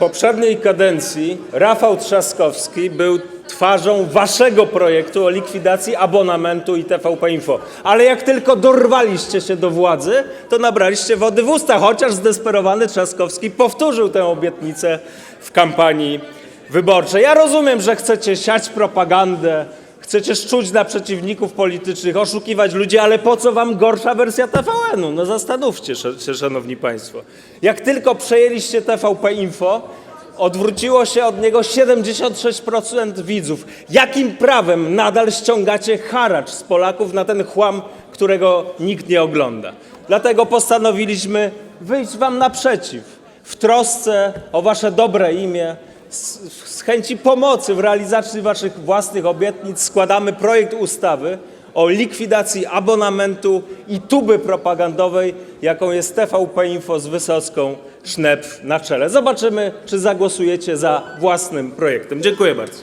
poprzedniej kadencji Rafał Trzaskowski był twarzą waszego projektu o likwidacji abonamentu i TVP Info. Ale jak tylko dorwaliście się do władzy, to nabraliście wody w usta, chociaż zdesperowany Trzaskowski powtórzył tę obietnicę w kampanii wyborczej. Ja rozumiem, że chcecie siać propagandę, chcecie szczuć na przeciwników politycznych, oszukiwać ludzi, ale po co wam gorsza wersja TVN-u? No zastanówcie się, szanowni państwo. Jak tylko przejęliście TVP Info, odwróciło się od niego 76% widzów. Jakim prawem nadal ściągacie haracz z Polaków na ten chłam, którego nikt nie ogląda? Dlatego postanowiliśmy wyjść wam naprzeciw w trosce o wasze dobre imię, z, chęci pomocy w realizacji waszych własnych obietnic składamy projekt ustawy o likwidacji abonamentu i tuby propagandowej, jaką jest TVP Info z Wysocką Sznep na czele. Zobaczymy, czy zagłosujecie za własnym projektem. Dziękuję bardzo.